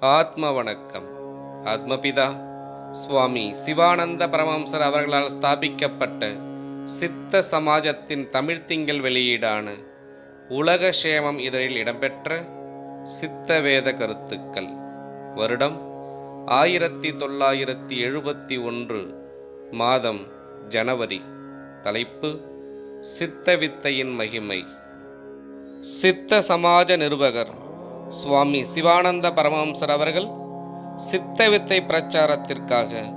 ஆத்ம வணக்கம் ஆத்மபிதா சுவாமி சிவானந்த பரமம்சர் அவர்களால் ஸ்தாபிக்கப்பட்ட சித்த சமாஜத்தின் தமிழ் திங்கள் வெளியீடான உலக சேமம் இதழில் இடம்பெற்ற சித்த வேத கருத்துக்கள். வருடம் ஆயிரத்தி தொள்ளாயிரத்தி எழுபத்தி ஒன்று மாதம் ஜனவரி. தலைப்பு சித்த வித்தையின் மகிமை. சித்த சமாஜ நிருபகர் சுவாமி சிவானந்த பரமஹம்சர் அவர்கள் சித்த வித்தை பிரச்சாரத்திற்காக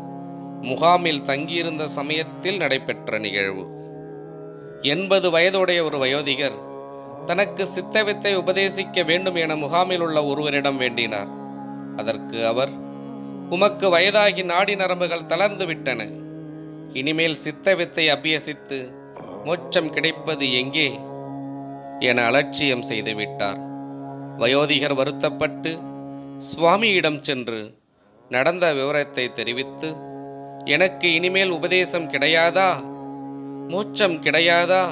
முகாமில் தங்கியிருந்த சமயத்தில் நடைபெற்ற நிகழ்வு. எண்பது வயதுடைய ஒரு வயோதிகர் தனக்கு சித்த வித்தை உபதேசிக்க வேண்டும் என முகாமில் உள்ள ஒருவரிடம் வேண்டினார். அதற்கு அவர் உமக்கு வயதாகி நாடி நரம்புகள் தளர்ந்து விட்டன. இனிமேல் சித்த வித்தை அபியசித்து மோட்சம் கிடைப்பது எங்கே? என அலட்சியம் செய்துவிட்டார். வயோதிகர் வருத்தப்பட்டு சுவாமியிடம் சென்று நடந்த விவரத்தை தெரிவித்து எனக்கு இனிமேல் உபதேசம் கிடையாதா? மோட்சம் கிடையாதா?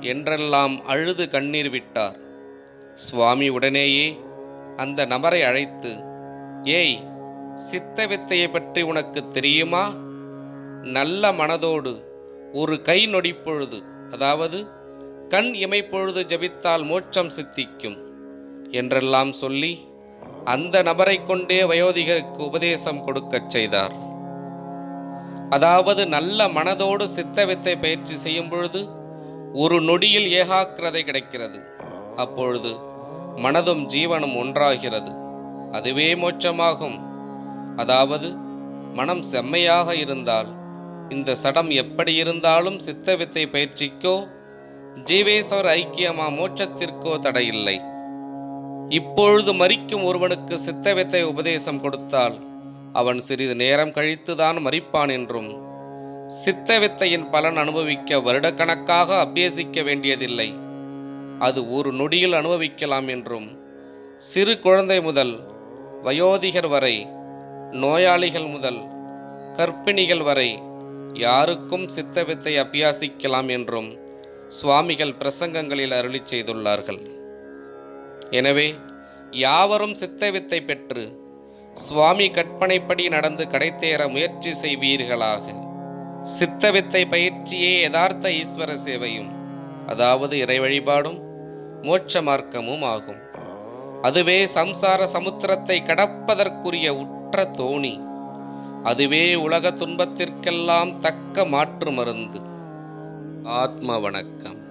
என்றெல்லாம் அழுது கண்ணீர் விட்டார். சுவாமி உடனேயே அந்த நபரை அழைத்து ஏய் சித்த வித்தையை பற்றி உனக்கு தெரியுமா? நல்ல மனதோடு ஒரு கை நொடிப்பொழுது அதாவது கண் இமைப்பொழுது ஜபித்தால் மோட்சம் சித்திக்கும். என்றெல்லாம் சொல்லி அந்த நபரை கொண்டே வயோதிகருக்கு உபதேசம் கொடுக்கச் செய்தார். அதாவது நல்ல மனதோடு சித்த வித்தை பயிற்சி செய்யும் பொழுது ஒரு நொடியில் ஏகாக்கிரதை கிடைக்கிறது. அப்பொழுது மனதும் ஜீவனும் ஒன்றாகிறது. அதுவே மோட்சமாகும். அதாவது மனம் செம்மையாக இருந்தால் இந்த சடம் எப்படி இருந்தாலும் சித்த வித்தை பயிற்சிக்கோ ஜீவேஸ்வர ஐக்கியமா மோட்சத்திற்கோ தடையில்லை. இப்பொழுது மறிக்கும் ஒருவனுக்கு சித்த வித்தை உபதேசம் கொடுத்தால் அவன் சிறிது நேரம் கழித்துதான் மறிப்பான் என்றும் சித்த வித்தையின் பலன் அனுபவிக்க வருடக்கணக்காக அபியசிக்க வேண்டியதில்லை. அது ஒரு நொடியில் அனுபவிக்கலாம் என்றும் சிறு குழந்தை முதல் வயோதிகர் வரை நோயாளிகள் முதல் கர்ப்பிணிகள் வரை யாருக்கும் சித்த வித்தை அபியாசிக்கலாம் என்றும் சுவாமிகள் பிரசங்கங்களில் அருளிச் செய்துள்ளார்கள். எனவே யாவரும் சித்த வித்தை பெற்று சுவாமி கற்பனைப்படி நடந்து கடைத்தேற முயற்சி செய்வீர்களாக. சித்த வித்தை பயிற்சியே யதார்த்த ஈஸ்வர சேவையும் அதாவது இறை வழிபாடும் மோட்ச மார்க்கமும் ஆகும். அதுவே சம்சார சமுத்திரத்தை கடப்பதற்குரிய உற்ற தோணி. அதுவே உலக துன்பத்திற்கெல்லாம் தக்க மாற்று மருந்து. ஆத்ம வணக்கம்.